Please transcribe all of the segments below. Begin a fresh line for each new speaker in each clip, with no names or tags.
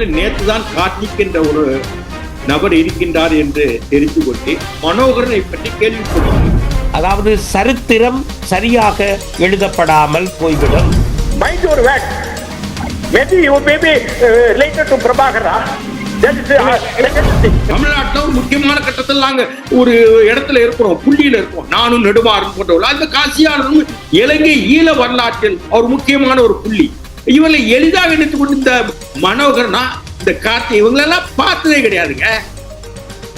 பொறுத்தவரை நேற்று தான் கார்த்திக் என்ற ஒரு நபர் இருக்கின்றார் என்று தெரிந்து கொண்டு மனோகரனை பற்றி கேள்விப்பட்டேன்
அதாவது சரித்திரம் சரியாக எழுதப்படாமல் போய்விடும்.
To Prabhakara. That is, uh, that is the thing.
தமிழ்நாட்டில் ஒரு முக்கியமான கட்டத்தில் நாங்க ஒரு இடத்துல இருக்கிறோம் புள்ளியில இருக்கோம் நானும் நெடுமாறன் போன்றவர்கள். அந்த காசியானதும் இலங்கை ஈழ வரலாற்றில் ஒரு முக்கியமான ஒரு புள்ளி. இவங்களை எளிதாக நினைத்துக் கொண்டு இந்த மனோகர்னா இந்த கார்த்தி இவங்களெல்லாம் பார்த்ததே கிடையாதுங்க.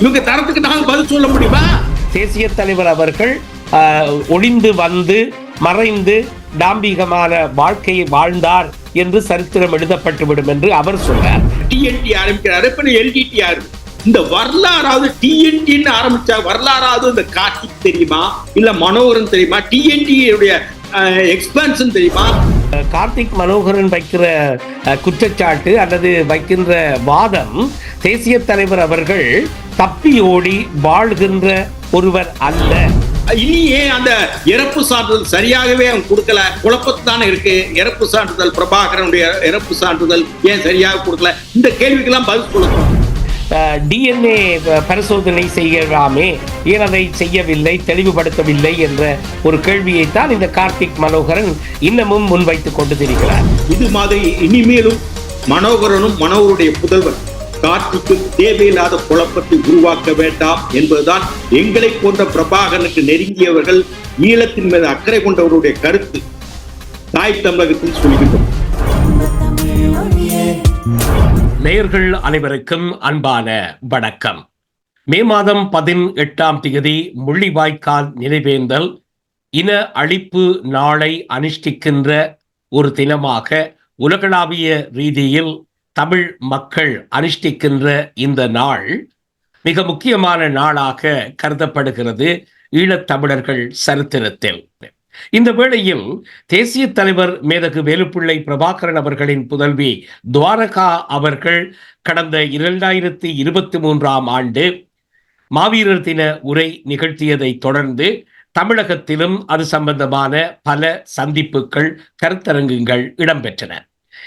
இவங்க தரத்துக்கு நாங்க பதில் சொல்ல முடியுமா?
தேசிய தலைவர் அவர்கள் ஒளிந்து வந்து மறைந்து டாம்பிகமான வாழ்க்கையை வாழ்ந்தார் என்று சரித்திரம் எழுதப்பட்டுவிடும் என்று அவர் சொன்னார்
டிஎன்டி ஆரம்பிக்கிறாரு. இப்ப எல்டிடி ஆரம்பி இந்த வரலாறாவது டிஎன்டின்னு ஆரம்பிச்சா வரலாறாவது இந்த கார்த்திக் தெரியுமா? இல்ல மனோகரன் தெரியுமா? டிஎன்டி உடைய எக்ஸ்பான்ஷன் தெரியுமா?
கார்த்திக் மனோகரன் வைக்கிற அஹ், குற்றச்சாட்டு அல்லது வைக்கின்ற வாதம் தேசிய தலைவர் அவர்கள் தப்பி ஓடி வாழ்கின்ற ஒருவர் அல்ல.
இனி ஏன் அந்த இறப்பு சான்றிதழ் சரியாகவே அவன் கொடுக்கல? குழப்பத்தானே இருக்கு. இறப்பு சான்றிதழ் பிரபாகரனுடைய இறப்பு சான்றிதழ் ஏன் சரியாக கொடுக்கல? இந்த கேள்விக்கெல்லாம் பதில் கொடுக்கணும்
டிஎன்ஏ பரிசோதனை செய்யலாமே? ஏன் அதை செய்யவில்லை தெளிவுபடுத்தவில்லை என்ற ஒரு கேள்வியைத்தான் இந்த கார்த்திக் மனோகரன் இன்னமும் முன்வைத்துக் கொண்டு திரிகிறார்
இது மாதிரி இனிமேலும் மனோகரனும் மனோகருடைய புதல்வர் காற்றுக்கு தேவையில்லாத குழப்பத்தை உருவாக்க வேண்டாம் என்பதுதான் எங்களை போன்ற பிரபாகரனுக்கு நெருங்கியவர்கள் ஈழத்தின் மீது அக்கறை கொண்டவருடைய கருத்து. தாய் தமிழகத்தில் சொல்கின்றோம்.
நேயர்கள் அனைவருக்கும் அன்பான வணக்கம். மே மாதம் பதினெட்டாம் தேதி முள்ளிவாய்க்கால் நினைவேந்தல் இன அழிப்பு நாளை அனுஷ்டிக்கின்ற ஒரு தினமாக உலகளாவிய ரீதியில் தமிழ் மக்கள் அனுஷ்டிக்கின்ற இந்த நாள் மிக முக்கியமான நாளாக கருதப்படுகிறது ஈழத்தமிழர்கள் சரித்திரத்தில். இந்த வேளையில் தேசிய தலைவர் மேதகு வேலுப்பிள்ளை பிரபாகரன் அவர்களின் புதல்வி துவாரகா அவர்கள் கடந்த இரண்டாயிரத்தி இருபத்தி மூன்றாம் ஆண்டு மாவீரர் தின உரை நிகழ்த்தியதை தொடர்ந்து தமிழகத்திலும் அது சம்பந்தமான பல சந்திப்புகள் கருத்தரங்குகள் இடம்பெற்றன.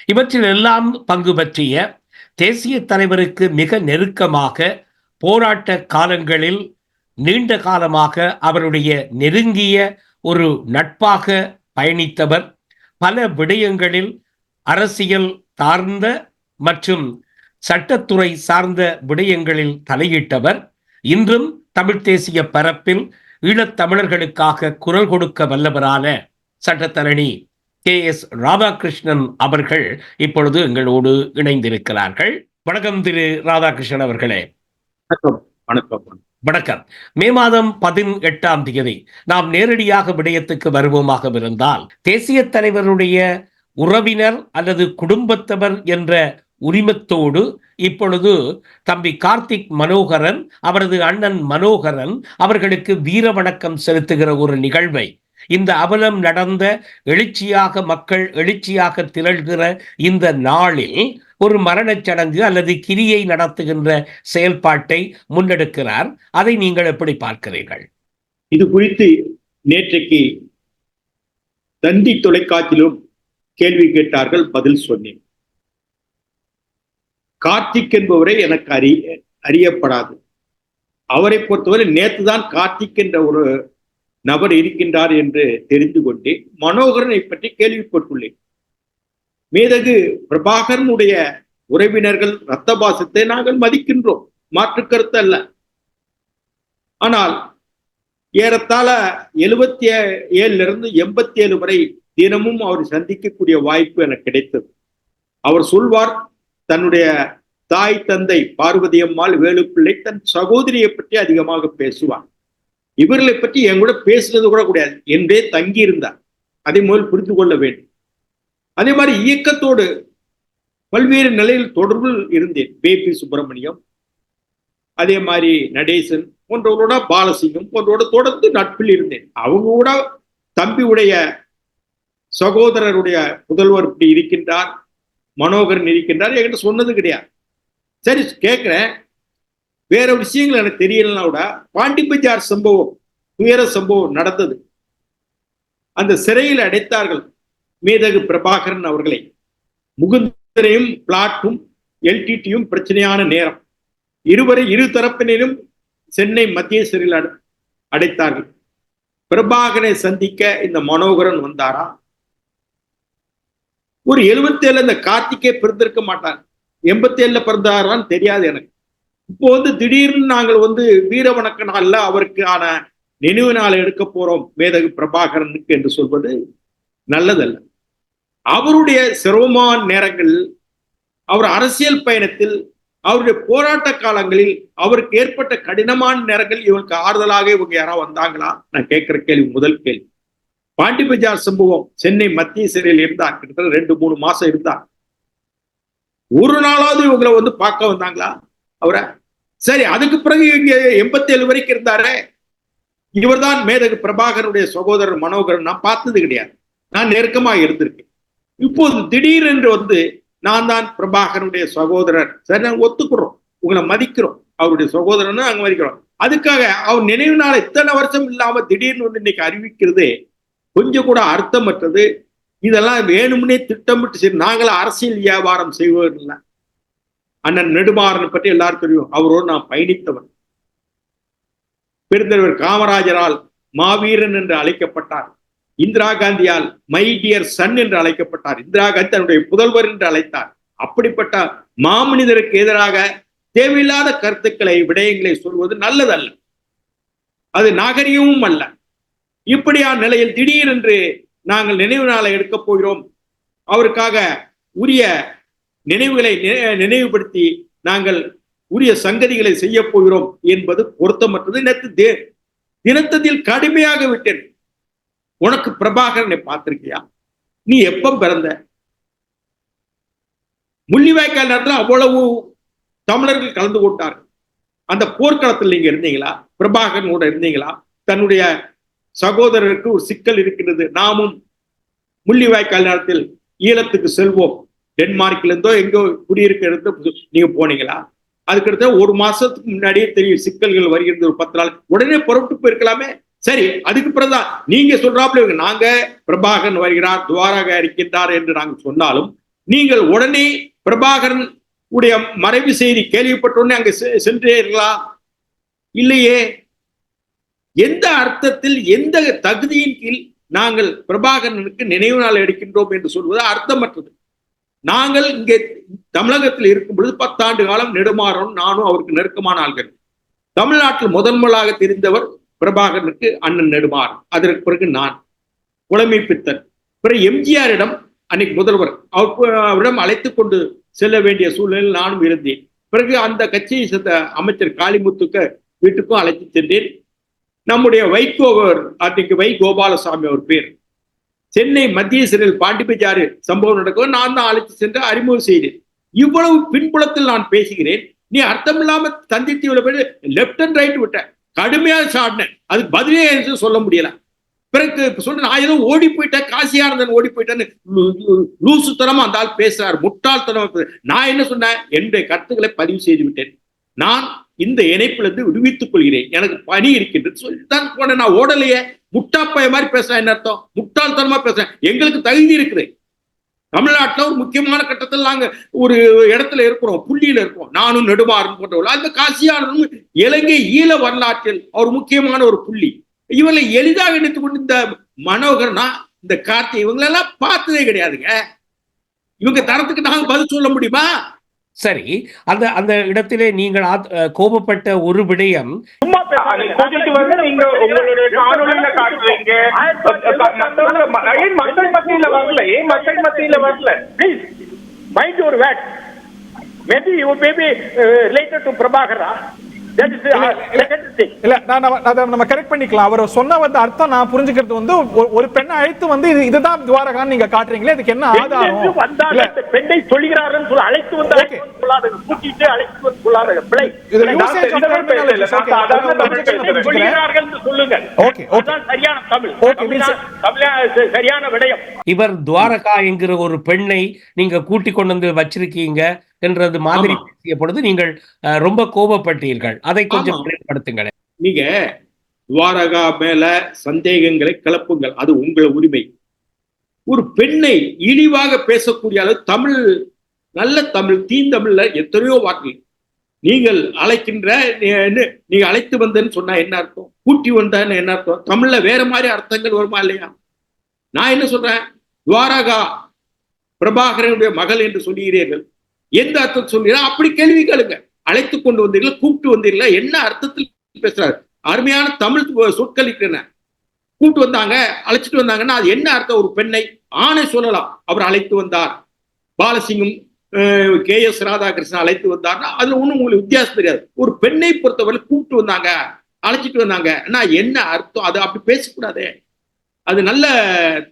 இவற்றில் எல்லாம் பங்கு பற்றிய தேசிய தலைவருக்கு மிக நெருக்கமாக போராட்ட காலங்களில் நீண்ட காலமாக அவருடைய நெருங்கிய ஒரு நட்பாக பயணித்தவர். பல விடயங்களில் அரசியல் சார்ந்த மற்றும் சட்டத்துறை சார்ந்த விடயங்களில் தலையிட்டவர். இன்றும் தமிழ்த் தேசிய பரப்பில் ஈழத்தமிழர்களுக்காக குரல் கொடுக்க வல்லவரான சட்டத்தரணி கே எஸ் ராதாகிருஷ்ணன் அவர்கள் இப்பொழுது எங்களோடு இணைந்திருக்கிறார்கள். வணக்கம் திரு ராதாகிருஷ்ணன் அவர்களே.
வணக்கம் வணக்கம்.
வணக்கம். மே மாதம் பதினெட்டாம் தேதி நாம் நேரடியாக விடயத்துக்கு வருவோமாக இருந்தால் தேசிய தலைவருடைய உறவினர் அல்லது குடும்பத்தவர் என்ற உரிமத்தோடு இப்பொழுது தம்பி கார்த்திக் மனோகரன் அவரது அண்ணன் மனோகரன் அவர்களுக்கு வீர வணக்கம் செலுத்துகிற ஒரு நிகழ்வை இந்த அவலம் நடந்த எழுச்சியாக மக்கள் எழுச்சியாக திரள்கிற இந்த நாளில் ஒரு மரணச் சடங்கு அல்லது கிரியை நடத்துகின்ற செயல்பாட்டை முன்னெடுக்கிறார். அதை நீங்கள் எப்படி பார்க்கிறீர்கள்?
இது குறித்து நேற்றைக்கு தந்தி தொலைக்காட்சியிலும் கேள்வி கேட்டார்கள் பதில் சொன்னேன். கார்த்திக் என்பவரை எனக்கு அறி அறியப்படாது. அவரை பொறுத்தவரை நேற்று தான் கார்த்திக் என்ற ஒரு நபர் இருக்கின்றார் என்று தெரிந்து கொண்டு மனோகரனை பற்றி கேள்விப்பட்டுள்ளேன். மேதகு பிரபாகரனுடைய உறவினர்கள் இரத்த பாசத்தை நாங்கள் மதிக்கின்றோம். மாற்று கருத்து அல்ல. ஆனால் ஏறத்தாழ எழுபத்தி ஏழுல இருந்து எண்பத்தி ஏழு வரை தினமும் அவர் சந்திக்கக்கூடிய வாய்ப்பு எனக்கு கிடைத்தது. அவர் சொல்வார் தன்னுடைய தாய் தந்தை பார்வதி அம்மாள் வேலுப்பிள்ளை தன் சகோதரியை பற்றி அதிகமாக பேசுவார். இவர்களை பற்றி என் கூட பேசுனது கூட கூடாது என்றே தங்கி இருந்தார் அதை முதல் புரிந்து கொள்ள வேண்டும். அதே மாதிரி இயக்கத்தோடு பல்வேறு நிலையில் தொடர்பில் இருந்தேன். பேபி சுப்பிரமணியம் அதே மாதிரி நடேசன் போன்றவரோட பாலசிங்கம் போன்றோட தொடர்ந்து நட்பில் இருந்தேன். அவங்க கூட தம்பியுடைய சகோதரருடைய புதல்வர் இப்படி இருக்கின்றார் மனோகரன் இருக்கின்றார் என்கிட்ட சொன்னது கிடையாது. சரி கேட்குறேன். வேற விஷயங்கள் எனக்கு தெரியலனா கூட பாண்டி பஜார் சம்பவம் துயர சம்பவம் நடந்தது. அந்த சிறையில் அடைத்தார்கள். மேதகு பிரபாகரன் அவர்களை முகுந்தரையும் பிளாட்டும் எல்டிடியும் பிரச்சனையான நேரம். இருவரை இரு தரப்பினரும் சென்னை மத்திய சிறையில் அடைத்தார்கள். பிரபாகரை சந்திக்க இந்த மனோகரன் வந்தாரா? ஒரு 77 இந்த கார்த்திகே பிறந்திருக்க மாட்டார். எண்பத்தி ஏழுல பிறந்தாரான்னு தெரியாது எனக்கு. இப்போ வந்து திடீர்னு நாங்கள் வந்து வீர வணக்க நாள்ல அவருக்கான நினைவு நாள் எடுக்க போறோம் மேதகு பிரபாகரனுக்கு என்று சொல்வது நல்லதல்ல. அவருடைய சிரமமான நேரங்கள் அவர் அரசியல் பயணத்தில் அவருடைய போராட்ட காலங்களில் அவருக்கு ஏற்பட்ட கடினமான நேரங்கள் இவருக்கு ஆறுதலாக இவங்க யாராவது வந்தாங்களா? நான் கேட்கிற கேள்வி முதல் கேள்வி. பாண்டி பஜார் சம்பவம் சென்னை மத்திய சிறையில் இருந்தார். கிட்டத்தட்ட ரெண்டு மூணு மாசம் இருந்தார். ஒரு நாளாவது இவங்களை வந்து பார்க்க வந்தாங்களா? அவரை? சரி அதுக்கு பிறகு இங்க எண்பத்தி ஏழு வரைக்கும் இருந்தாரே. இவர்தான் மேதகு பிரபாகருடைய சகோதரர் மனோகரன். நான் பார்த்தது கிடையாது. நான் நெருக்கமா இருந்திருக்கேன். இப்போது திடீரென்று வந்து நான் தான் பிரபாகரனுடைய சகோதரர். சரி நாங்கள் ஒத்துக்கிறோம். உங்களை மதிக்கிறோம். அவருடைய சகோதரன் அங்க மதிக்கிறோம். அதுக்காக அவர் நினைவு நாள் இத்தனை வருஷம் இல்லாம திடீர்னு வந்து இன்னைக்கு அறிவிக்கிறதே கொஞ்சம் கூட அர்த்தமற்றது. இதெல்லாம் வேணும்னே திட்டமிட்டு சரி நாங்களும் அரசியல் வியாபாரம் செய்வோம் இல்லை. அண்ணன் நெடுமாறனை பற்றி எல்லாரும் தெரியும். அவரோடு நான் பயணித்தவன். பெருந்தலைவர் காமராஜரால் மாவீரன் என்று அழைக்கப்பட்டார். இந்திரா காந்தியால் மை டியர் சன் என்று அழைக்கப்பட்டார். இந்திரா காந்தி தன்னுடைய புதல்வர் என்று அழைத்தார். அப்படிப்பட்ட மாமனிதருக்கு எதிராக தேவையில்லாத கருத்துக்களை விடயங்களை சொல்வது நல்லதல்ல. அது நாகரிகமும் அல்ல. இப்படியான நிலையில் திடீரென்று நாங்கள் நினைவு நாளை எடுக்கப் போகிறோம். அவருக்காக உரிய நினைவுகளை நினைவுபடுத்தி நாங்கள் உரிய சங்கதிகளை செய்ய போகிறோம் என்பது பொருத்தமற்றது. நேற்று தினத்ததில் கடுமையாக விட்டேன். உனக்கு பிரபாகரனை பார்த்திருக்கியா? நீ எப்ப பிறந்த? முள்ளிவாய்க்கால் நேரத்தில் அவ்வளவு தமிழர்கள் கலந்து கொண்டார்கள். அந்த போர்க்களத்தில் நீங்க இருந்தீங்களா? பிரபாகரனோட இருந்தீங்களா? தன்னுடைய சகோதரருக்கு ஒரு சிக்கல் இருக்கின்றது நாமும் முள்ளிவாய்க்கால் நேரத்தில் ஈழத்துக்கு செல்வோம். டென்மார்க்ல இருந்தோ எங்கோ குடியிருக்கிறது நீங்க போனீங்களா? அதுக்கடுத்த ஒரு மாசத்துக்கு முன்னாடியே தெரியும் சிக்கல்கள் வருகிறது ஒரு பத்து நாள். உடனே புறப்பட்டு போயிருக்கலாமே. சரி அதுக்கு பிறகுதான் நீங்க சொல்றாப்புல இவங்க, நாங்க பிரபாகரன் வருகிறார் துவாராக இருக்கின்றார் என்று நாங்கள் சொன்னாலும் நீங்கள் உடனே பிரபாகரன் உடைய மறைவு செய்தி கேள்விப்பட்டோன்னே அங்கு அங்க செ- சென்றீர்களா? இல்லையே. எந்த அர்த்தத்தில் எந்த தகுதியின் கீழ் நாங்கள் பிரபாகரனுக்கு நினைவு நாள் எடுக்கின்றோம் என்று சொல்வது அர்த்தமற்றது. நாங்கள் இங்கே தமிழகத்தில் இருக்கும் பொழுது பத்தாண்டு காலம் நெடுமாறும் நானும் அவருக்கு நெருக்கமான ஆள்கள். தமிழ்நாட்டில் முதன் முதலாக தெரிந்தவர் பிரபாகரனுக்கு அண்ணன் நெடுமார் அதற்கு பிறகு நான். புலமை பித்தன். பிறகு எம்ஜிஆரிடம் அன்னைக்கு முதல்வர் அவரிடம் அழைத்து கொண்டு செல்ல வேண்டிய சூழ்நிலையில் நானும் இருந்தேன். பிறகு அந்த கட்சியை சேர்ந்த அமைச்சர் காளிமுத்துக்கு வீட்டுக்கும் அழைத்து சென்றேன். நம்முடைய வைகோவர் அன்றைக்கு வை கோபாலசாமி அவர் பேர். சென்னை மத்திய சிறையில் பாண்டிபஜாறு சம்பவம் நடக்கும் நான் தான் அழைத்து சென்று அறிமுகம் செய்தேன். இவ்வளவு பின்புலத்தில் நான் பேசுகிறேன். நீ அர்த்தமில்லாம தந்தித்தீவுல போய் லெப்ட் அண்ட் ரைட் விட்ட. கடுமையாக சாடினேன். அதுக்கு பதிலே என்று சொல்ல முடியல. பிறகு சொல்ற நான் ஏதோ ஓடி போயிட்டேன் காசியானந்தன் ஓடி போயிட்டேன்னு லூசுத்தனமா அந்த ஆள் பேசுறாரு முட்டாள்தனமா நான் என்ன சொன்னேன்? என்னுடைய கருத்துக்களை பதிவு செய்து விட்டேன் நான் இந்த இணைப்பிலிருந்து விடுவித்துக் கொள்கிறேன். எனக்கு பணி இருக்கின்றது. சொல்லித்தான் போனேன். நான் ஓடலையே. முட்டாப்பைய மாதிரி பேசுறேன் என்ன அர்த்தம்? முட்டாள்தனமா பேசுறேன் எங்களுக்கு தகுதி இருக்குது. தமிழ்நாட்டுல ஒரு முக்கியமான கட்டத்தில் நாங்கள் ஒரு இடத்துல இருக்கிறோம் புள்ளியில இருக்கிறோம் நானும் நெடுமாறன் போன்றவர்கள். அந்த காசியாளரும் இலங்கை ஈழ வரலாற்றில் ஒரு முக்கியமான ஒரு புள்ளி. இவங்களை எளிதாக எடுத்துக்கொண்டு கொண்டு இந்த மனோகர்னா இந்த கார்த்தி இவங்களெல்லாம் பார்த்ததே கிடையாதுங்க. இவங்க தரத்துக்கு நாங்கள் பதில் சொல்ல முடியுமா?
சரி அந்த அந்த இடத்திலே நீங்கள் கோபப்பட்ட ஒரு விடயம்.
மக்கள் மத்தியில வரல. ஏன் மக்கள் மத்தியில வரல?
Please, mind your words. Maybe you may be uh, related
இல்ல நான் அதை நம்ம கரெக்ட் பண்ணிக்கலாம். அவர் சொன்ன வந்து அர்த்தம் நான் புரிஞ்சுக்கிறது வந்து ஒரு- பெண்ணை அழைத்து வந்து இது இதுதான் துவாரகான்னு நீங்க காட்டுறீங்களே இதுக்கு என்ன ஆதாரம்?
பெண்ணை சொல்கிறார்கள் சொல்ல அழைத்து வந்து கூட்டிட்டு அழைத்து வந்து சொல்லாதீங்க பிழை
இவர் துவாரகா என்கிற ஒரு பெண்ணை நீங்க கூட்டி கொண்டு வந்து வச்சிருக்கீங்க. என்றது மாதிரி. பேசிய பொழுது நீங்கள் ரொம்ப கோபப்பட்டீர்கள். அதை கொஞ்சம்
ஆமா.
விளங்கப்படுத்துங்களேன்
நீங்க துவாரகா மேல சந்தேகங்களை கிளப்புங்கள். அது உங்கள் உரிமை. ஒரு பெண்ணை இழிவாக பேசக்கூடிய அளவு தமிழ் நல்ல தமிழ் தீந்தமிழ்ல எத்தனையோ வார்த்தைகள் நீங்கள் அழைக்கின்ற நீங்க அழைத்து வந்தேன்னு சொன்னா என்ன அர்த்தம்? கூட்டி வந்தேன்னு என்ன அர்த்தம்? தமிழ்ல வேற மாதிரி அர்த்தங்கள் வருமா இல்லையா? நான் என்ன சொல்றேன்? துவாரகா பிரபாகரனுடைய மகள் என்று சொல்லுகிறீர்கள். எந்த அர்த்தம் சொல்கிறீர்கள் அப்படி கேள்வி கேளுங்க. அழைத்து கொண்டு வந்தீர்களா? கூப்பிட்டு வந்தீர்களா? என்ன அர்த்தத்தில் பேசுறாரு? அருமையான தமிழ் சொற்கள் கூப்பிட்டு வந்தாங்க அழைச்சிட்டு வந்தாங்கன்னா அது என்ன அர்த்தம்? ஒரு பெண்ணை ஆணை சொல்லலாம். அவர் அழைத்து வந்தார். பாலசிங்கம் கே எஸ் ராதாகிருஷ்ணன் அழைத்து வந்தார்னா அதுல ஒன்றும் உங்களுக்கு வித்தியாசம் தெரியாது. ஒரு பெண்ணை பொறுத்தவரை கூப்பிட்டு வந்தாங்க அழைச்சிட்டு வந்தாங்க நான் என்ன அர்த்தம்? அது அப்படி பேசக்கூடாதே. அது நல்ல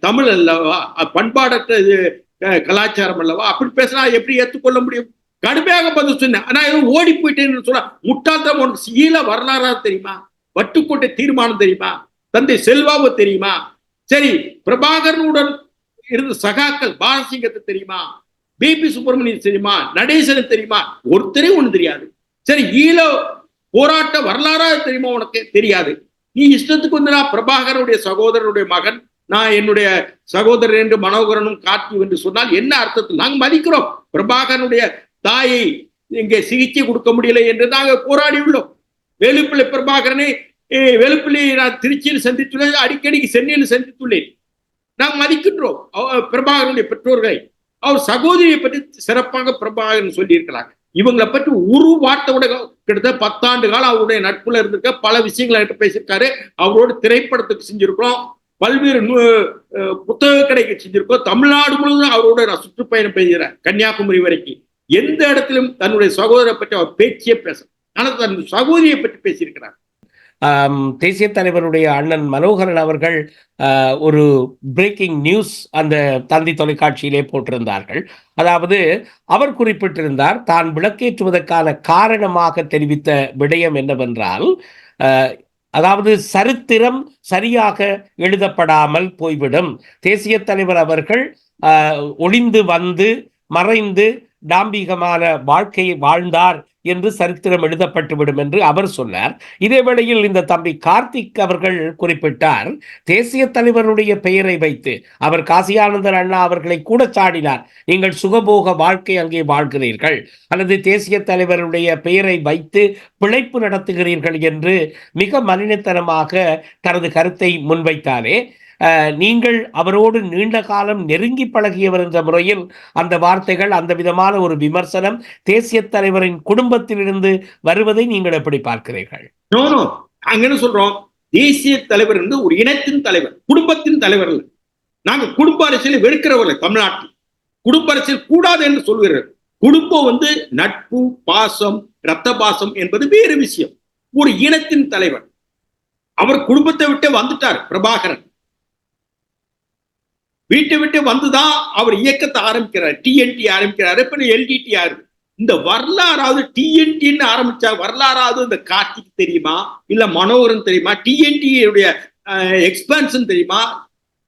தமிழ் அல்லவா? பண்பாடற்ற இது கலாச்சாரம் அல்லவா? அப்படி பேசினா எப்படி ஏற்றுக்கொள்ள முடியும்? கடுமையாக பதில் சொன்னேன். ஆனா ஓடி போயிட்டேன்னு சொன்னா முட்டாள்தான் உனக்கு ஈழ வரலாறா தெரியுமா? வட்டுக்கோட்டை தீர்மானம் தெரியுமா? தந்தை செல்வாவு தெரியுமா? சரி பிரபாகரனுடன் இருந்த சகாக்கள் பாலசிங்கத்தை தெரியுமா? பிபி சுப்பிரமணியன் தெரியுமா? நடேசன் தெரியுமா? ஒருத்தரே ஒண்ணு தெரியாது. சரி ஈழ போராட்ட வரலாறா தெரியுமா உனக்கு? தெரியாது. நீ இஷ்டத்துக்கு வந்து நான் பிரபாகரனுடைய சகோதரனுடைய மகன் நான் என்னுடைய சகோதரர் என்று மனோகரனும் கார்த்தி என்று சொன்னால் என்ன அர்த்தத்தில் நாங்கள் மதிக்கிறோம்? பிரபாகரனுடைய தாயை இங்கே சிகிச்சை கொடுக்க முடியல என்று நாங்கள் போராடி உள்ளோம் வெளுப்பிள்ளை பிரபாகரனை eh, நான் திருச்சியில் சந்தித்துள்ளேன் அடிக்கடி சென்னையில் சந்தித்துள்ளேன். நாம் மதிக்கின்றோம். அவ- பிரபாகரனுடைய பெற்றோர்களை. அவர் சகோதரியை பற்றி சிறப்பாக பிரபாகரன் சொல்லியிருக்கிறாங்க இவங்களை பற்றி ஒரு வார்த்தை கூட கிட்டத்தட்ட பத்தாண்டு காலம் அவருடைய நட்புல இருந்திருக்க பல விஷயங்களை பேசியிருக்காரு. அவரோட திரைப்படத்துக்கு செஞ்சிருக்கிறோம். பல்வேறு புத்தக கடைக்கு செஞ்சிருக்கோம். தமிழ்நாடு முழுவதும் அவரோட நான் சுற்றுப்பயணம் பேசுகிறேன் கன்னியாகுமரி வரைக்கும். எந்த இடத்திலும் தன்னுடைய சகோதரரை பற்றி அவர் பேச்சியே பேச ஆனால் தன் சகோதரியை பற்றி பேசியிருக்கிறார்.
தேசிய தலைவருடைய அண்ணன் மனோகரன் அவர்கள் ஆஹ், ஒரு பிரேக்கிங் நியூஸ் அந்த தந்தி தொலைக்காட்சியிலே போட்டிருந்தார்கள். அதாவது அவர் குறிப்பிட்டிருந்தார் தான் விளக்கேற்றுவதற்கான காரணமாக தெரிவித்த விடயம் என்னவென்றால் ஆஹ், அதாவது சரித்திரம் சரியாக எழுதப்படாமல் போய்விடும். தேசிய தலைவர் அவர்கள் ஒளிந்து வந்து மறைந்து டாம்பிகமான வாழ்க்கையை வாழ்ந்தார் என்று சரித்திரம் எழுதப்பட்டுவிடும் என்று அவர் சொன்னார். இதே வேளையில் இந்த தம்பி கார்த்திக் அவர்கள் குறிப்பிட்டார் தேசிய தலைவருடைய பெயரை வைத்து அவர் காசியானந்தர் அண்ணா அவர்களை கூட சாடினார். நீங்கள் சுகபோக வாழ்க்கை அங்கே வாழ்கிறீர்கள். அல்லது தேசிய தலைவருடைய பெயரை வைத்து பிழைப்பு நடத்துகிறீர்கள் என்று மிக மலினத்தனமாக தனது கருத்தை முன்வைத்தாரே. நீங்கள் அவரோடு நீண்ட காலம் நெருங்கி பழகியவர் என்ற முறையில் அந்த வார்த்தைகள் அந்த விதமான ஒரு விமர்சனம் தேசிய தலைவரின் குடும்பத்திலிருந்து வருவதை நீங்கள் எப்படி பார்க்கிறீர்கள்?
அங்கன்னு என்ன சொல்றோம்? தேசிய தலைவர் என்று ஒரு இனத்தின் தலைவர் குடும்பத்தின் தலைவர் அல்ல. நாங்க குடும்ப அரசியலை வெறுக்கிறவர்கள் தமிழ்நாட்டில். குடும்ப அரசியல் கூடாது என்று சொல்கிறார் குடும்பம் வந்து நட்பு பாசம் இரத்த பாசம் என்பது வேறு விஷயம். ஒரு இனத்தின் தலைவர். அவர் குடும்பத்தை விட்டு வந்துட்டார் பிரபாகரன். வீட்டை விட்டு வந்துதான் அவர் இயக்கத்தை ஆரம்பிக்கிறார். டிஎன்டி ஆரம்பிக்கிறாரு. பின்ன எல்டிடி ஆறு இந்த வரலாறாவது டிஎன்டின்னு ஆரம்பிச்சா வரலாறாவது இந்த கார்த்திக் தெரியுமா? இல்ல மனோகரன் தெரியுமா? டிஎன்டியுடைய எக்ஸ்பான்ஷன் தெரியுமா?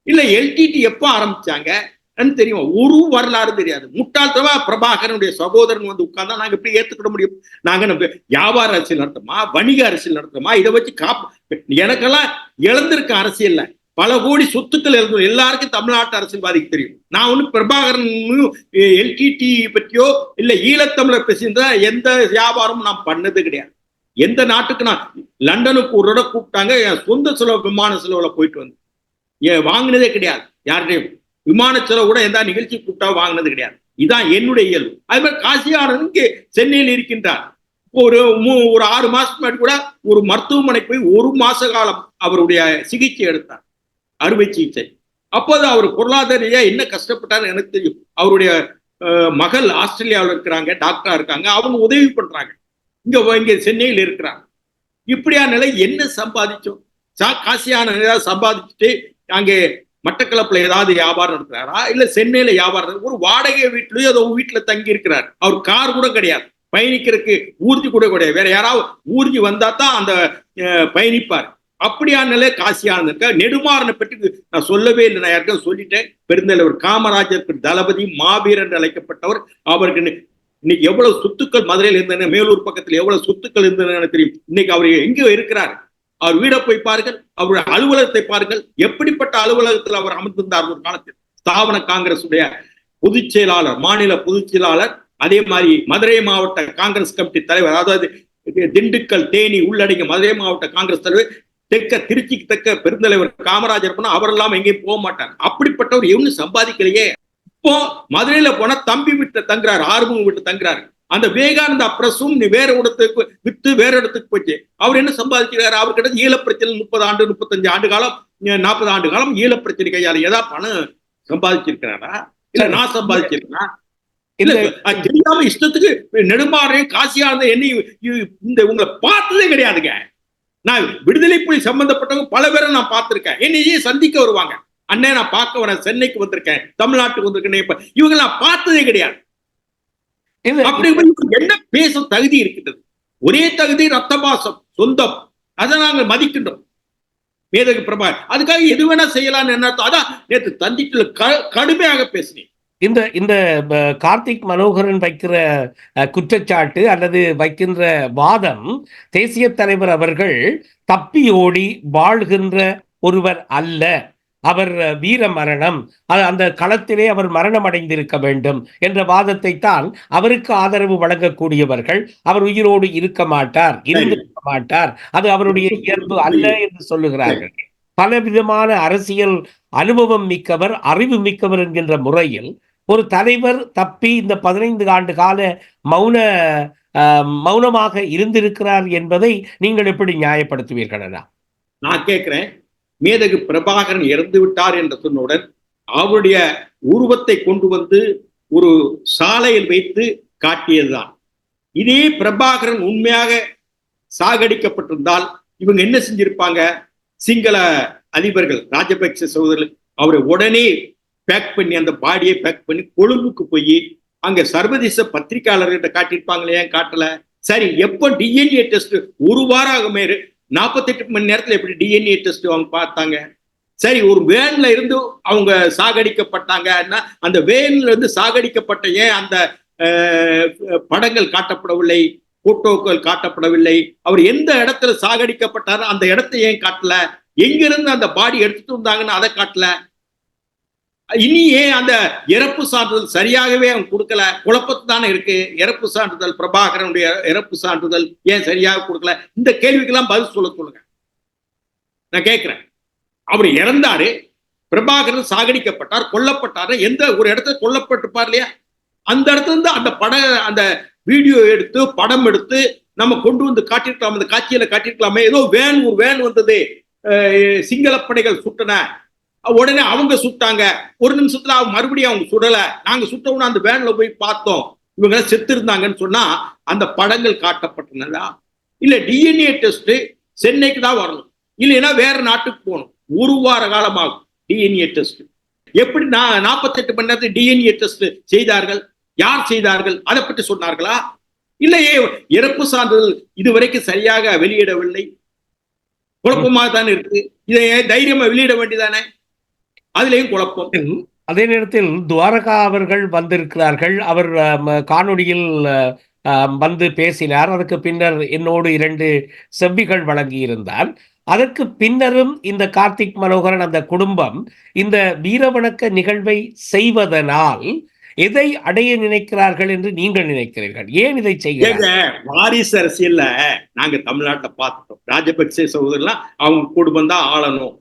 இல்ல எல்டிடி எப்போ ஆரம்பிச்சாங்க? தெரியுமா? ஒரு வரலாறு தெரியாது. முட்டாள்தவா பிரபாகரனுடைய சகோதரன் வந்து உட்கார்ந்தா நாங்க எப்படி ஏத்துக்கிட முடியும்? நாங்க நம்ம வியாபார அரசியல் நடத்துமா வணிக அரசியல் நடத்துமா இதை வச்சு காப்பு எனக்கெல்லாம் இழந்திருக்க அரசியல்ல. பல கோடி சொத்துக்கள் இருந்தது எல்லாருக்கும் தமிழ்நாட்டு அரசியல்வாதிக்கு தெரியும். நான் ஒண்ணு பிரபாகரன் எல்டிடி பற்றியோ இல்ல ஈழத்தமிழர் பேசியிருந்தா எந்த வியாபாரமும் நான் பண்ணது கிடையாது. எந்த நாட்டுக்கு நான் லண்டனுக்கு ஒரு தடவை கூப்பிட்டாங்க என் சொந்த செலவு விமான செலவுல போயிட்டு வந்து ஏன் வாங்கினதே கிடையாது. யார்கிட்டையும். விமான செலவு கூட எந்த நிகழ்ச்சி கூப்பிட்டா வாங்கினது கிடையாது. இதான் என்னுடைய இயல்பு. அது மாதிரி காசியாரன் இங்கே சென்னையில் இருக்கின்றார். ஒரு மூ- ஒரு ஆறு மாசத்துக்கு முன்னாடி கூட ஒரு மருத்துவமனைக்கு போய் ஒரு மாச காலம் அவருடைய சிகிச்சை எடுத்தார். அறுவை சிகிச்சை. அப்போது அவர் பொருளாதார என்ன கஷ்டப்பட்டார் எனக்கு தெரியும். அவருடைய மகள் ஆஸ்திரேலியாவில் இருக்கிறாங்க டாக்டரா இருக்காங்க அவங்க உதவி பண்றாங்க. இங்க இங்க சென்னையில் இருக்கிறாங்க. இப்படியான நிலை என்ன சம்பாதிச்சோம் சா- காசியான ஏதாவது சம்பாதிச்சுட்டு அங்கே மட்டக்களப்புல ஏதாவது வியாபாரம் நடத்துறாரா? இல்ல சென்னையில வியாபாரம் ஒரு வாடகை வீட்லயோ ஏதோ வீட்டுல தங்கி இருக்கிறார். அவர் கார் கூட கிடையாது. பயணிக்கிறதுக்கு ஊர்தி கூட கிடையாது. வேற யாராவது ஊர்தி வந்தா தான் அந்த பயணிப்பார். அப்படியான நிலை காசியானது இருக்க. நெடுமாறனை பற்றி நான் சொல்லவே இல்லை. நான் யாருக்கும் சொல்லிட்டேன். பெருந்தலைவர் காமராஜர் தளபதி மாவீரன் என்று அழைக்கப்பட்டவர். அவருக்கு இன்னைக்கு எவ்வளவு சொத்துக்கள் மதுரையில் இருந்தன மேலூர் பக்கத்துல எவ்வளவு சொத்துக்கள் இருந்தன தெரியும். இன்னைக்கு அவர் எங்கே இருக்கிறார். அவர் வீட போய் பாருங்கள். அவருடைய அலுவலகத்தை பாருங்கள். எப்படிப்பட்ட அலுவலகத்தில் அவர் அமர்ந்திருந்தார் ஒரு காலத்தில்? ஸ்தாபன காங்கிரஸ் உடைய பொதுச் செயலாளர் மாநில பொதுச் செயலாளர். அதே மாதிரி மதுரை மாவட்ட காங்கிரஸ் கமிட்டி தலைவர். அதாவது திண்டுக்கல் தேனி உள்ளடங்கிய மதுரை மாவட்ட காங்கிரஸ் தலைவர். தெற்க திருச்சிக்கு தெற்க பெருந்தலைவர் காமராஜர் போனா அவரெல்லாம் எங்கேயும் போக மாட்டார். அப்படிப்பட்டவர் எவனும் சம்பாதிக்கலையே. இப்போ மதுரையில போனா தம்பி வீட்டு தங்குறாரு ஆறுமுகம் வீட்டு தங்குறாரு. அந்த விவேகானந்தா பிரஸும் நீ வேற இடத்துக்கு வித்து வேற இடத்துக்கு போச்சு. அவர் என்ன சம்பாதிக்கிறாரு? அவர் கிட்ட ஈழப்பிரச்சனை முப்பது ஆண்டு முப்பத்தஞ்சு ஆண்டு காலம் நாற்பது ஆண்டு காலம் ஈழப்பிரச்சனை கையால ஏதாவது பணம் சம்பாதிச்சிருக்கிறாரா? இல்ல நான் சம்பாதிச்சிருக்கேனா? இல்ல தெரியாம இஷ்டத்துக்கு நெடுமாறு காசியானந்த என்னை இ- இந்த உங்களை பார்த்ததே கிடையாதுங்க. நான் விடுதலை புலி சம்பந்தப்பட்டவங்க பல பேரை நான் பார்த்திருக்கேன். என்னையே சந்திக்க வருவாங்க? அண்ணே நான் பார்க்க வரேன் சென்னைக்கு வந்திருக்கேன். தமிழ்நாட்டுக்கு வந்திருக்கேன். இவங்க நான் பார்த்ததே கிடையாது. அப்படி என்ன பேச தகுதி இருக்கின்றது? ஒரே தகுதி ரத்த பாசம் சொந்தம். அதை நாங்கள் மதிக்கின்றோம். மேதகு பிரபா அதுக்காக எது வேணா செய்யலாம்னு என்ன? அதான் நேற்று தந்திக்குள்ள க- கடுமையாக பேசினேன்.
இந்த இந்த கார்த்திக் மனோகரன் வைக்கிற குற்றச்சாட்டு அல்லது வைக்கின்ற வாதம் தேசிய தலைவர் அவர்கள் தப்பி ஓடி வாழ்கின்ற ஒருவர் அல்ல. அவர் வீர மரணம். அந்த களத்திலே அவர் மரணம் அடைந்திருக்க வேண்டும் என்ற வாதத்தை தான் அவருக்கு ஆதரவு வழங்கக்கூடியவர்கள். அவர் உயிரோடு இருக்க மாட்டார் இருந்திருக்க மாட்டார். அது அவருடைய இயல்பு அல்ல என்று சொல்லுகிறார்கள். பலவிதமான அரசியல் அனுபவம் மிக்கவர் அறிவு மிக்கவர் என்கின்ற முறையில் ஒரு தலைவர் தப்பி இந்த பதினைந்து ஆண்டு கால மௌன மௌனமாக இருந்திருக்கிறார் என்பதை நீங்கள் எப்படி நியாயப்படுத்துவீர்கள்
நான் கேட்கிறேன் மேதகு பிரபாகரன் இறந்து விட்டார் என்று சொன்னவுடன் அவருடைய உருவத்தை கொண்டு வந்து ஒரு சாலையில் வைத்து காட்டியதுதான். இதே பிரபாகரன் உண்மையாக சாகடிக்கப்பட்டிருந்தால் இவங்க என்ன செஞ்சிருப்பாங்க? சிங்கள அதிபர்கள் ராஜபக்ச சகோதரர்கள் அவரை உடனே பேக் பண்ணி அந்த பாடியை பேக் பண்ணி கொழும்புக்கு போய் அங்க சர்வதேச பத்திரிகையாளர்கிட்ட காட்டியிருப்பாங்களே ஏன் காட்டல? சரி எப்போ டிஎன்ஏ டெஸ்ட் ஒரு வாரம் ஆகுமே நாற்பத்தெட்டு மணி நேரத்தில் எப்படி டிஎன்ஏ டெஸ்ட் அவங்க பார்த்தாங்க? சரி ஒரு வேன்ல இருந்து அவங்க சாகடிக்கப்பட்டாங்கன்னா அந்த வேன்ல இருந்து சாகடிக்கப்பட்ட ஏன் அந்த படங்கள் காட்டப்படவில்லை? போட்டோக்கள் காட்டப்படவில்லை? அவர் எந்த இடத்துல சாகடிக்கப்பட்டாரோ அந்த இடத்தை ஏன் காட்டல? எங்கிருந்து அந்த பாடி எடுத்துட்டு வந்தாங்கன்னு அதை காட்டல? இனி ஏன் அந்த இறப்பு சான்றிதழ் சரியாகவே அவங்க கொடுக்கல. குழப்பத்து தானே இருக்கு. இறப்பு சான்றிதழ் பிரபாகரனுடைய இறப்பு சான்றிதழ் ஏன் சரியாக கொடுக்கல? இந்த கேள்விக்கெல்லாம் பதில் சொல்ல சொல்லுங்க. நான் கேட்கிறேன். அவர் இறந்தாரு. பிரபாகரன் சாகடிக்கப்பட்டார் கொல்லப்பட்டார். எந்த ஒரு இடத்துல கொல்லப்பட்டிருப்பார் இல்லையா? அந்த இடத்துல இருந்து அந்த பட அந்த வீடியோ எடுத்து படம் எடுத்து நம்ம கொண்டு வந்து காட்டியிருக்கலாம். அந்த காட்சியில காட்டியிருக்கலாமே. ஏதோ வேன் ஒரு வேன் வந்தது. சிங்கள சிங்களப்படைகள் சுட்டன. உடனே அவங்க சுட்டாங்க. ஒரு நிமிஷத்துல அவங்க மறுபடியும் அவங்க சுடல. நாங்க சுட்டவுடனே அந்த வேன்ல போய் பார்த்தோம். இவங்க செத்து இருந்தாங்கன்னு சொன்னா அந்த படங்கள் காட்டப்பட்டனதா இல்ல டிஎன்ஏ டெஸ்ட் சென்னைக்கு தான் வரணும். இல்லைன்னா வேற நாட்டுக்கு போகணும். ஒரு வார காலமாகும் டிஎன்ஏ டெஸ்ட் எப்படி நான் நாற்பத்தெட்டு மணி நேரத்துக்கு டிஎன்ஏ டெஸ்ட் செய்தார்கள்? யார் செய்தார்கள்? அதை பற்றி சொன்னார்களா? இல்லையே இறப்பு சான்றிதழ் இதுவரைக்கும் சரியாக வெளியிடவில்லை. குழப்பமாக தானே இருக்கு. இதை தைரியமா வெளியிட வேண்டியதானே? அதுலயும் குழப்பம்.
அதே நேரத்தில் துவாரகா அவர்கள் வந்திருக்கிறார்கள். அவர் காணொளியில் வந்து பேசினார். அதற்கு பின்னர் என்னோடு இரண்டு செவ்விகள் வழங்கியிருந்தார். அதற்கு பின்னரும் இந்த கார்த்திக் மனோகரன் அந்த குடும்பம் இந்த வீரவணக்க நிகழ்வை செய்வதனால் எதை அடைய நினைக்கிறார்கள் என்று நீங்கள் நினைக்கிறீர்கள்? ஏன் இதை
ஏங்க வாரிசு அரசியல்ல நாங்க தமிழ்நாட்டை பார்த்துட்டோம். ராஜபக்சே சகோதரர்லாம் அவங்க குடும்பம் தான் ஆளணும்.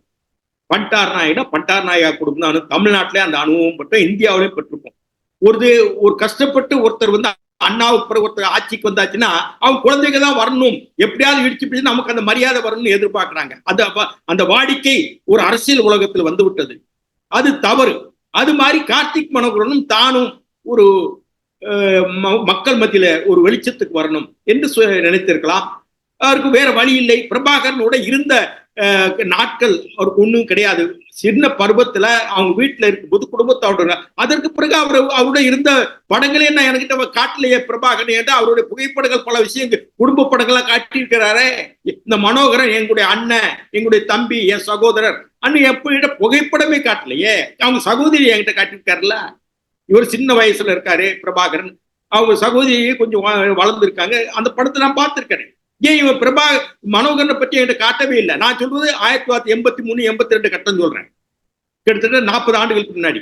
பண்டார் நாயுடா பண்டார் நாயகா குடும்பம் தான் தமிழ்நாட்டிலே அந்த அனுபவம் பட்டோம் இந்தியாவிலையும் பெற்றிருப்போம் ஒரு ஒரு கஷ்டப்பட்டு ஒருத்தர் வந்து அண்ணாவுக்கு பிறகு ஒருத்தர் ஆட்சிக்கு வந்தாச்சுன்னா அவங்க குழந்தைங்க தான் வரணும். எப்படியாவது இடிச்சு பிடிச்சு நமக்கு அந்த மரியாதை வரணும்னு எதிர்பார்க்கிறாங்க. அந்த அந்த வாடிக்கை ஒரு அரசியல் உலகத்தில் வந்து விட்டது. அது தவறு. அது மாதிரி கார்த்திக் மனோகரனும் தானும் ஒரு ம- மக்கள் மத்தியில ஒரு வெளிச்சத்துக்கு வரணும் என்று நினைத்திருக்கலாம். அவருக்கு வேற வழி இல்லை. பிரபாகரனோட இருந்த நாட்கள் அவருக்கு ஒண்ணும் கிடையாது. சின்ன பருவத்துல அவங்க வீட்டுல இருக்கும்போது குடும்பத்தோட அதற்கு பிறகு அவர் அவரோட இருந்த படங்களே நான் என்கிட்ட அவர் காட்டலையே பிரபாகரன் என்று அவருடைய புகைப்படங்கள் பல விஷயங்கள் குடும்ப படங்கள்லாம் காட்டியிருக்கிறாரே. இந்த மனோகரன் எங்களுடைய அண்ணன் எங்களுடைய தம்பி என் சகோதரர் அண்ணன் எப்படி புகைப்படமே காட்டலையே. அவங்க சகோதரி என்கிட்ட காட்டியிருக்காருல்ல. இவர் சின்ன வயசுல இருக்காரு பிரபாகரன். அவங்க சகோதரியே கொஞ்சம் வளர்ந்துருக்காங்க. அந்த படத்தை நான் பார்த்திருக்கேன் ஏன் இவன் பிரபா மனோகரனை பற்றி என்கிட்ட காட்டவே இல்லை? நான் சொல்றது ஆயிரத்தி தொள்ளாயிரத்தி எண்பத்தி மூணு எண்பத்தி ரெண்டு கட்டம் சொல்றேன். கிட்டத்தட்ட நாற்பது ஆண்டுகளுக்கு முன்னாடி.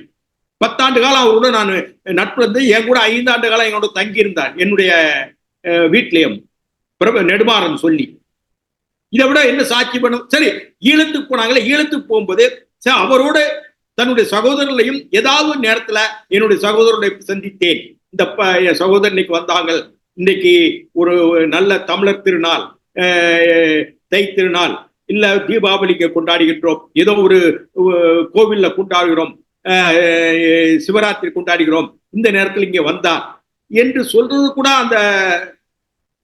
பத்தாண்டு காலம் அவரோட நான் நட்பு இருந்து என் கூட ஐந்து ஆண்டு காலம் என்னோட தங்கி இருந்தார் என்னுடைய அஹ், வீட்லயும் பிரபு நெடுமாறன் சொல்லி. இதை விட என்ன சாட்சி பண்ணும் சரி ஈழத்துக்கு போனாங்களே ஈழத்துக்கு போகும்போது சரி, அவரோட தன்னுடைய சகோதரர்களையும் ஏதாவது நேரத்துல என்னுடைய சகோதரனை சந்தித்தேன். இந்த ப- என் வந்தாங்க இன்னைக்கு ஒரு நல்ல தமிழர் திருநாள் தை திருநாள் இல்ல தீபாவளிக்கு கொண்டாடுகின்றோம் ஏதோ ஒரு கோவில்ல கொண்டாடுகிறோம் சிவராத்திரி கொண்டாடுகிறோம் இந்த நேரத்தில் இங்க வந்தார் என்று சொல்றது கூட அந்த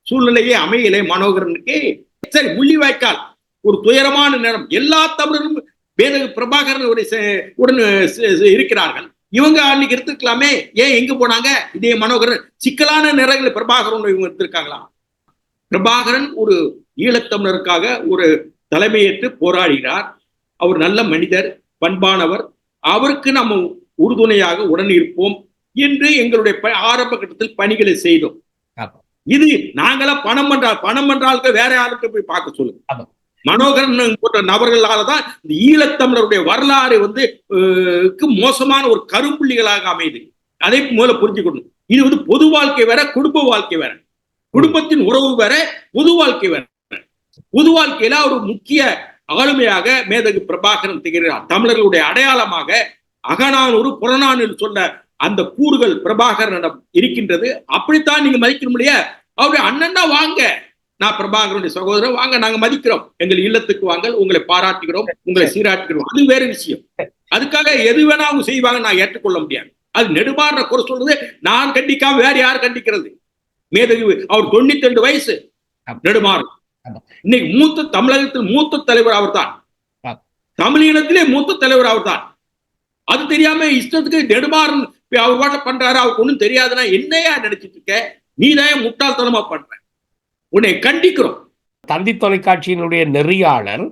சூழ்நிலையே அமையலை மனோகரனுக்கு. சரி முள்ளிவாய்க்கால் ஒரு துயரமான நேரம் எல்லா தமிழரும் வேத பிரபாகரன் ஒரு சே- உடன் இருக்கிறார்கள். இவங்க அன்னைக்கு இருந்திருக்கலாமே ஏன் எங்க போனாங்க? இதே மனோகரன். சிக்கலான நேரங்களில் பிரபாகரன் இவங்க இருந்திருக்காங்களா பிரபாகரன் ஒரு ஈழத்தமிழருக்காக ஒரு தலைமையேற்று போராடுகிறார். அவர் நல்ல மனிதர் பண்பானவர். அவருக்கு நம்ம உறுதுணையாக உடன் இருப்போம் என்று எங்களுடைய ஆரம்ப கட்டத்தில் பணிகளை செய்தோம். இது நாங்களா பணம் பண்றால் பணம் பண்றாளுக்கு வேற யாருக்கு போய் பார்க்க சொல்லுங்க. மனோகரன் போன்ற நபர்களால தான் இந்த ஈழத்தமிழருடைய வரலாறு வந்து மோசமான ஒரு கரும்புள்ளிகளாக அமையுது. அதை முதல்ல புரிஞ்சுக்கணும். இது வந்து பொது வாழ்க்கை வேற குடும்ப வாழ்க்கை வேற. குடும்பத்தின் உறவு வேற பொது வாழ்க்கை வேற. பொது வாழ்க்கையில ஒரு முக்கிய ஆளுமையாக மேதகு பிரபாகரன் திகழ்கிறார். தமிழர்களுடைய அடையாளமாக அகநானூறு புறநானூறு சொன்ன அந்த கூறுகள் பிரபாகரனிடம் இருக்கின்றது. அப்படித்தான் நீங்க மதிக்கணும் இல்லையா? அவருடைய அண்ணன்னா வாங்க. நான் பிரபாகரனுடைய சகோதரர் வாங்க நாங்க மதிக்கிறோம். எங்கள் இல்லத்துக்கு வாங்க உங்களை பாராட்டுகிறோம் உங்களை சீராட்டுகிறோம். அது வேற விஷயம். அதுக்காக எது வேணா அவங்க செய்வாங்க நான் ஏற்றுக்கொள்ள முடியாது. அது நெடுமாற குறை சொல்றது நான் கண்டிக்காம வேற யார் கண்டிக்கிறது? மேதகு அவர் தொண்ணூத்தி ரெண்டு வயசு.
ஆமா.
இன்னைக்கு மூத்த தமிழகத்தில் மூத்த தலைவர் அவர்தான்.
ஆமா.
தமிழீழத்திலே மூத்த தலைவர் அவர்தான். அது தெரியாம இஷ்டத்துக்கு நெடுமாறன் அவர் பாட்ட பண்றாரு? அவருக்கு ஒண்ணும் தெரியாதுன்னா என்னையா நினைச்சிட்டு இருக்க? நீதான் முட்டாள்தனமா பண்ற. உன்னை கண்டிக்கிறோம்.
தந்தி தொலைக்காட்சியினுடைய நெறியாளர்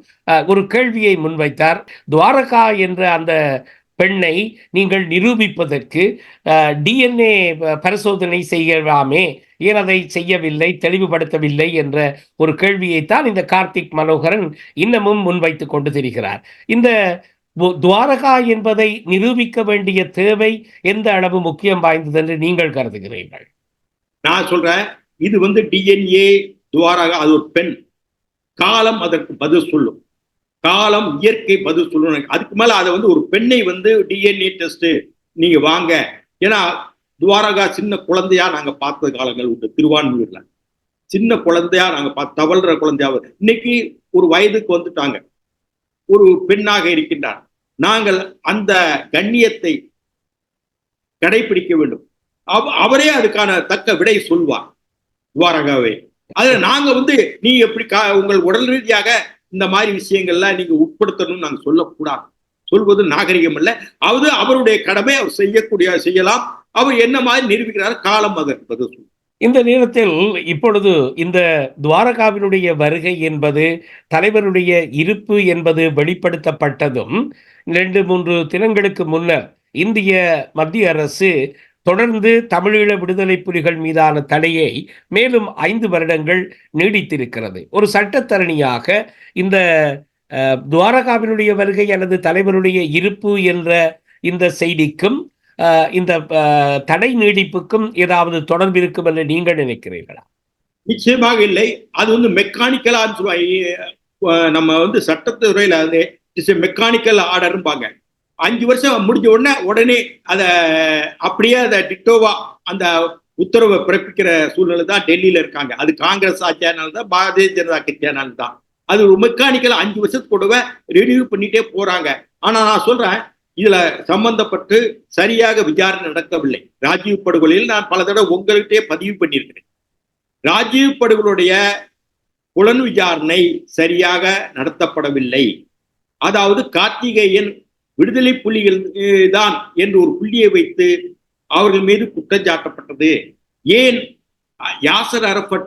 ஒரு கேள்வியை முன்வைத்தார். துவாரகா என்ற அந்த பெண்ணை நீங்கள் நிரூபிப்பதற்கு டிஎன்ஏ பரிசோதனை செய்யலாமே ஏன் அதை செய்யவில்லை தெளிவுபடுத்தவில்லை என்ற ஒரு கேள்வியைத்தான் இந்த கார்த்திக் மனோகரன் இன்னமும் முன்வைத்துக் கொண்டு திரிகிறார். இந்த துவாரகா என்பதை நிரூபிக்க வேண்டிய தேவை எந்த அளவு முக்கியம் வாய்ந்தது என்று நீங்கள் கருதுகிறீர்கள்?
நான் சொல்றேன் இது வந்து டிஎன்ஏ துவாராக அது ஒரு பெண். காலம் அதற்கு பதில் சொல்லும். காலம் இயற்கை பதில் சொல்லணும் அதுக்கு மேல அதை வந்து ஒரு பெண்ணை வந்து டிஎன்ஏ டெஸ்ட் நீங்க வாங்க. ஏன்னா துவாரகா சின்ன குழந்தையா நாங்க பார்த்த காலங்கள் உண்டு. திருவான்மியூர்ல. சின்ன குழந்தையா நாங்க பார்த்து தவழ்ற குழந்தையாவது இன்னைக்கு ஒரு வயதுக்கு வந்துட்டாங்க. ஒரு பெண்ணாக இருக்கின்றார். நாங்கள் அந்த கண்ணியத்தை கடைபிடிக்க வேண்டும். அவ- அவரே அதுக்கான தக்க விடை சொல்வார். துவாரகாவே அதுல நாங்க வந்து நீ எப்படி கா- உங்கள் உடல் ரீதியாக இந்த மாதிரி விஷயங்கள்லாம் நீங்க உட்படுத்தணும்னு நாங்க சொல்லக்கூடாது. சொல்வது நாகரிகம் அல்ல. அது அவருடைய கடமை அவர் செய்யக்கூடிய செய்யலாம். அவர் என்ன மாதிரி நிரூபிக்கிறார்? காலம் அதற்கு சொல்லும்.
இந்த நேரத்தில் இப்பொழுது இந்த துவாரகாவினுடைய வருகை என்பது தலைவருடைய இருப்பு என்பது வெளிப்படுத்தப்பட்டதும் இரண்டு மூன்று தினங்களுக்கு முன்னர் இந்திய மத்திய அரசு தொடர்ந்து தமிழீழ விடுதலை புலிகள் மீதான தடையை மேலும் ஐந்து வருடங்கள் நீடித்திருக்கிறது. ஒரு சட்டத்தரணியாக இந்த துவாரகாவினுடைய வருகை அல்லது தலைவருடைய இருப்பு என்ற இந்த செய்திக்கும் இந்த தடை நீடிப்புக்கும் ஏதாவது தொடர்பு இருக்கும் என்று நீங்கள் நினைக்கிறீர்களா?
நிச்சயமாக இல்லை. அது வந்து மெக்கானிக்கலான்னு சொல்லுவாங்க. நம்ம வந்து சட்டத்துறையில மெக்கானிக்கல் ஆர்டர்பாங்க அஞ்சு வருஷம் முடிஞ்ச உடனே உடனே அதை அப்படியே அதை டிட்டோவா அந்த உத்தரவை பிறப்பிக்கிற சூழ்நிலை தான் டெல்லியில இருக்காங்க. அது காங்கிரஸ் ஆட்சியானால தான் பாரதிய ஜனதா கட்சியானால தான். அது ஒரு மெக்கானிக்கல் அஞ்சு வருஷத்துக்கூடவே ரினியூ பண்ணிட்டே போறாங்க. ஆனா நான் சொல்றேன் இதுல சம்பந்தப்பட்டு சரியாக விசாரணை நடக்கவில்லை. ராஜீவ் படுகொலையில் நான் பல தடவை உங்கள்கிட்டயே பதிவு பண்ணியிருக்கிறேன். ராஜீவ் படுகொலுடைய புலன் விசாரணை சரியாக நடத்தப்படவில்லை. அதாவது கார்த்திகேயன் விடுதலை புலிகள் தான் என்று ஒரு புள்ளியை வைத்து அவர்கள் மீது குற்றம் சாட்டப்பட்டது. ஏன்? யாசர் அரபட்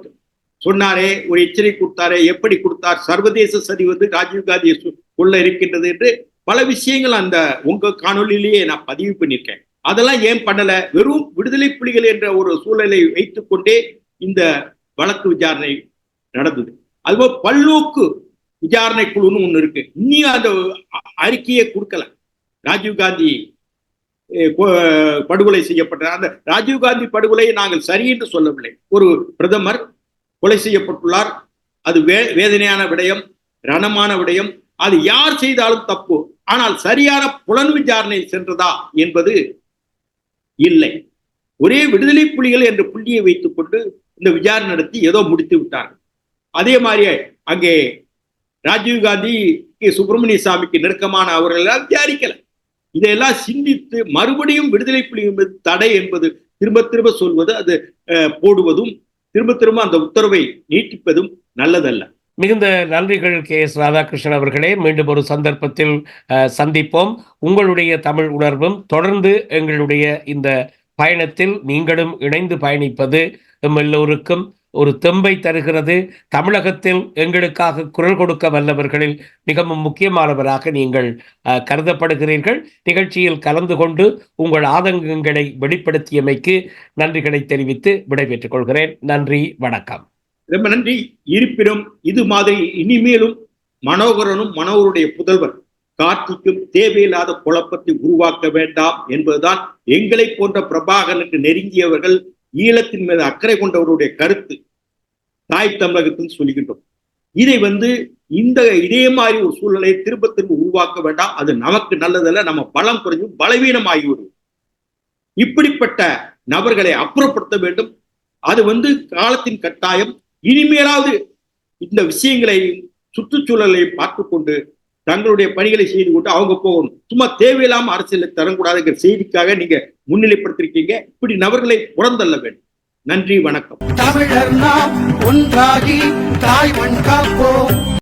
சொன்னாரே ஒரு எச்சரிக்கை கொடுத்தாரே எப்படி கொடுத்தார்? சர்வதேச சதி வந்து ராஜீவ்காந்தியை சு- கொள்ள இருக்கின்றது என்று பல விஷயங்கள் அந்த உங்க காணொளியிலேயே நான் பதிவு பண்ணியிருக்கேன். அதெல்லாம் ஏன் பண்ணல? வெறும் விடுதலை புலிகள் என்ற ஒரு சூழலை வைத்துக்கொண்டே இந்த வழக்கு விசாரணை நடந்தது. அதுபோல் பல்லோக்கு விசாரணை குழுன்னு ஒன்று இருக்கு. இன்னும் அந்த அறிக்கையை கொடுக்கல. ராஜீவ்காந்தி காந்தி படுகொலை செய்யப்பட்ட அந்த ராஜீவ்காந்தி படுகொலையை நாங்கள் சரி என்று சொல்லவில்லை. ஒரு பிரதமர் கொலை செய்யப்பட்டுள்ளார். அது வே வேதனையான விடயம் ரணமான விடயம். அது யார் செய்தாலும் தப்பு. ஆனால் சரியான புலன் விசாரணை சென்றதா என்பது இல்லை. ஒரே விடுதலை புலிகள் என்ற புள்ளியை வைத்துக் கொண்டு இந்த விசாரணை நடத்தி ஏதோ முடித்து விட்டார்கள். அதே மாதிரி அங்கே ராஜீவ்காந்தி சுப்பிரமணிய சாமிக்கு நெருக்கமான அவர்கள் எல்லாம் விசாரிக்கல. இதையெல்லாம் சிந்தித்து மறுபடியும் விடுதலை புலிகள் மீது தடை என்பது திரும்ப திரும்ப சொல்வது அது போடுவதும் திரும்ப திரும்ப அந்த உத்தரவை நீட்டிப்பதும் நல்லதல்ல.
மிகுந்த நன்றிகள் கே எஸ் ராதாகிருஷ்ணன் அவர்களே. மீண்டும் ஒரு சந்தர்ப்பத்தில் சந்திப்போம். உங்களுடைய தமிழ் உணர்வும் தொடர்ந்து எங்களுடைய இந்த பயணத்தில் நீங்களும் இணைந்து பயணிப்பது எம் எல்லோருக்கும் ஒரு தெம்பை தருகிறது. தமிழகத்தில் எங்களுக்காக குரல் கொடுக்க வல்லவர்களில் மிகவும் முக்கியமானவராக நீங்கள் அஹ், கருதப்படுகிறீர்கள். நிகழ்ச்சியில் கலந்து கொண்டு உங்கள் ஆதங்கங்களை வெளிப்படுத்தியமைக்கு நன்றிகளை தெரிவித்து விடைபெற்றுக் கொள்கிறேன். நன்றி வணக்கம்.
ரொம்ப நன்றி. இருப்பினும் இது மாதிரி இனிமேலும் மனோகரனும் மனோகருடைய புதல்வர் கார்த்திக்கும் தேவையில்லாத குழப்பத்தை உருவாக்க வேண்டாம் என்பதுதான் எங்களை போன்ற பிரபாகரனுக்கு நெருங்கியவர்கள் ஈழத்தின் மீது அக்கறை கொண்டவருடைய கருத்து தாய் தமிழகத்தில் சொல்கின்றோம். இதை வந்து இந்த இதே மாதிரி ஒரு சூழ்நிலையை திரும்ப திரும்ப உருவாக்க வேண்டாம். அது நமக்கு நல்லதல்ல நம்ம பலம் குறைஞ்சு பலவீனமாகிவிடும் இப்படிப்பட்ட நபர்களை அப்புறப்படுத்த வேண்டும். அது வந்து காலத்தின் கட்டாயம். இனிமேலாவது இந்த விஷயங்களை சுற்றுச்சூழலை பார்த்து கொண்டு தங்களுடைய பணிகளை செய்து கொண்டு அவங்க போகணும். சும்மா தேவையில்லாம அரசியல் தரக்கூடாதுங்கிற செய்திக்காக நீங்க முன்னிலைப்படுத்திருக்கீங்க. இப்படி நபர்களை புறந்தள்ள வேண்டும். நன்றி வணக்கம்.
தமிழர் நாம் ஒன்றாகி தாய் மண் காப்போம்